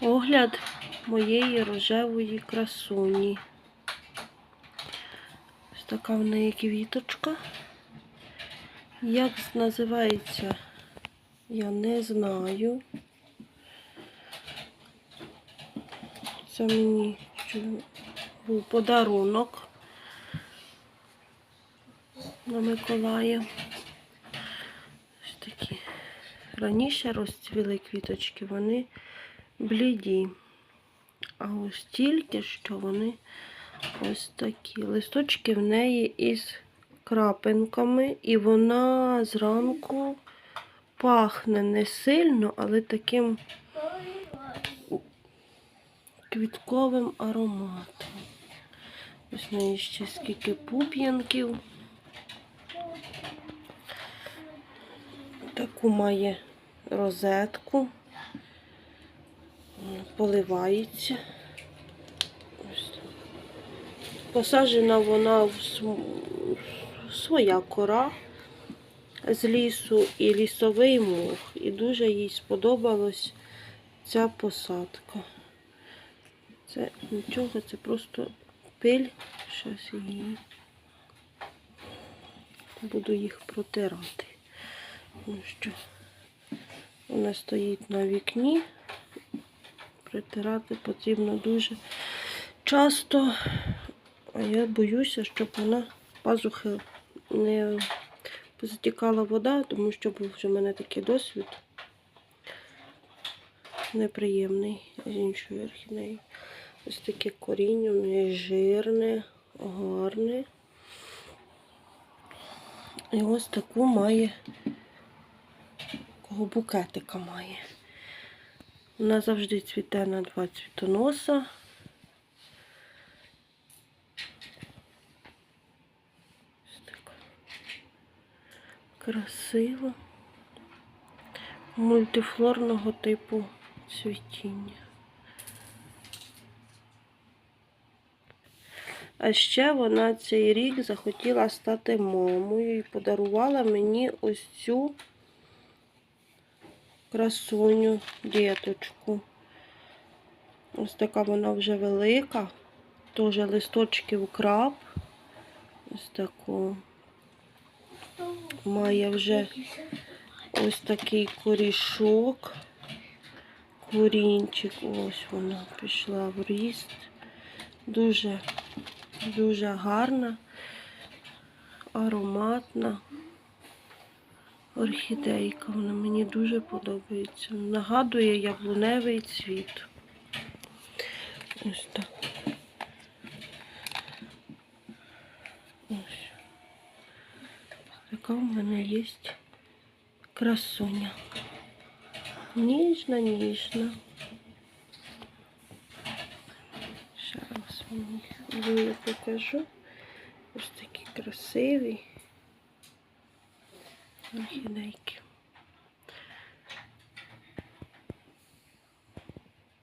Огляд моєї рожевої красуні. Ось така в неї квіточка. Як називається, я не знаю. Це мені був подарунок на Миколая. Ось такі. Раніше розцвіли квіточки, вони бліді. А ось тільки що вони ось такі. Листочки в неї із крапинками, і вона зранку пахне не сильно, але таким квітковим ароматом. Ось неї ще скільки пуп'янків. Таку має розетку. Поливається. Посаджена вона в своя кора з лісу і лісовий мох. І дуже їй сподобалась ця посадка. Це нічого, це просто пиль. Щас її буду їх протирати. Ну що, вона стоїть на вікні. Притирати потрібно дуже часто. А я боюся, щоб вона пазухи не затікала вода, тому що був в мене такий досвід неприємний з іншою орхідеєю. Ось таке коріння, в неї жирне, гарне. І ось таку має, такого букетика має. Вона завжди цвіте на два цвітоноса. Ось така красива. Мультифлорного типу цвітіння. А ще вона цей рік захотіла стати мамою і подарувала мені ось цю красуню, діточку. Ось така вона вже велика. Теж листочків крап. Ось таку. Має вже ось такий корішок. Корінчик. Ось вона пішла в ріст. Дуже, дуже гарна, ароматна орхідейка. Вона мені дуже подобається. Нагадує яблуневий цвіт. Ось так. Ось. Така в мене є красуня. Ніжна, ніжна. Ще раз вам ближче покажу. Ось такі you like